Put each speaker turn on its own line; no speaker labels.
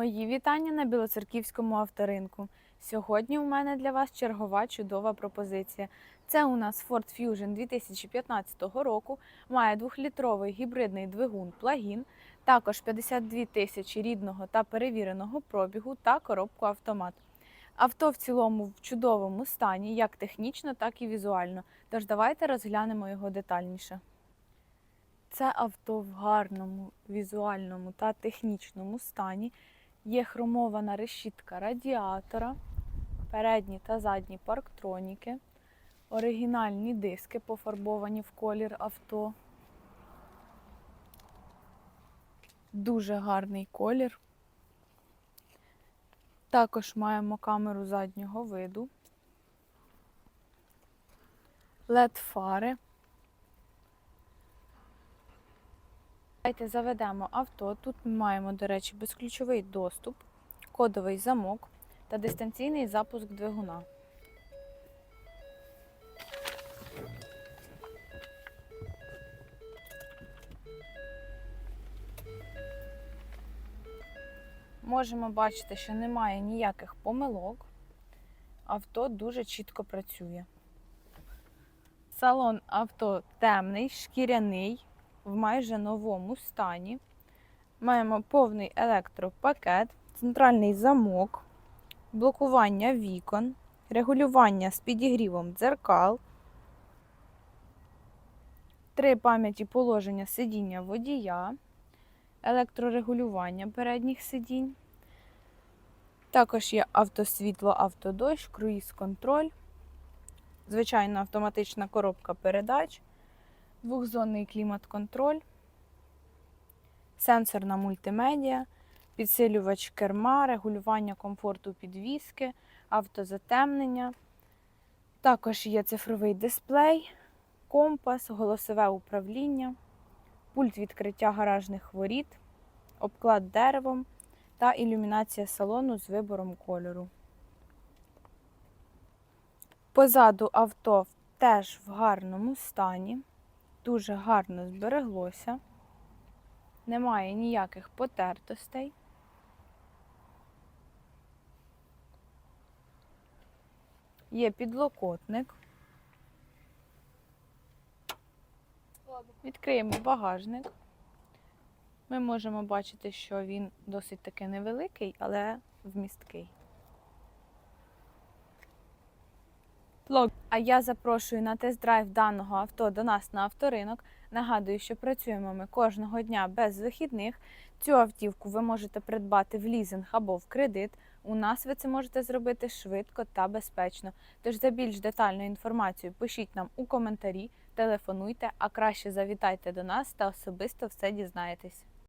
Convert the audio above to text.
Мої вітання на Білоцерківському авторинку. Сьогодні у мене для вас чергова чудова пропозиція. Це у нас Ford Fusion 2015 року, має двохлітровий гібридний двигун плагін, також 52 тисячі рідного та перевіреного пробігу та коробку автомат. Авто в цілому в чудовому стані, як технічно, так і візуально. Тож давайте розглянемо його детальніше. Це авто в гарному візуальному та технічному стані. Є хромована решітка радіатора, передні та задні парктроніки, оригінальні диски пофарбовані в колір авто. Дуже гарний колір. Також маємо камеру заднього виду, led фари. Давайте заведемо авто. Тут ми маємо, до речі, безключовий доступ, кодовий замок та дистанційний запуск двигуна. Можемо бачити, що немає ніяких помилок. Авто дуже чітко працює. Салон авто темний, шкіряний, в майже новому стані. Маємо повний електропакет, центральний замок, блокування вікон, регулювання з підігрівом дзеркал, три пам'яті положення сидіння водія, електрорегулювання передніх сидінь. Також є автосвітло, автодощ, круїз-контроль, звичайна автоматична коробка передач двохзонний клімат-контроль, сенсорна мультимедіа, підсилювач керма, регулювання комфорту підвіски, автозатемнення. Також є цифровий дисплей, компас, голосове управління, пульт відкриття гаражних воріт, обклад деревом та ілюмінація салону з вибором кольору. Позаду авто теж в гарному стані дуже гарно збереглося, немає ніяких потертостей. Є підлокотник. Відкриємо багажник. Ми можемо бачити, що він досить таки невеликий, але вмісткий. Лог. А я запрошую на тест-драйв даного авто до нас на авторинок. Нагадую, що працюємо ми кожного дня без вихідних. Цю автівку ви можете придбати в лізинг або в кредит. У нас ви це можете зробити швидко та безпечно. Тож за більш детальну інформацію пишіть нам у коментарі, телефонуйте, а краще завітайте до нас та особисто все дізнаєтесь.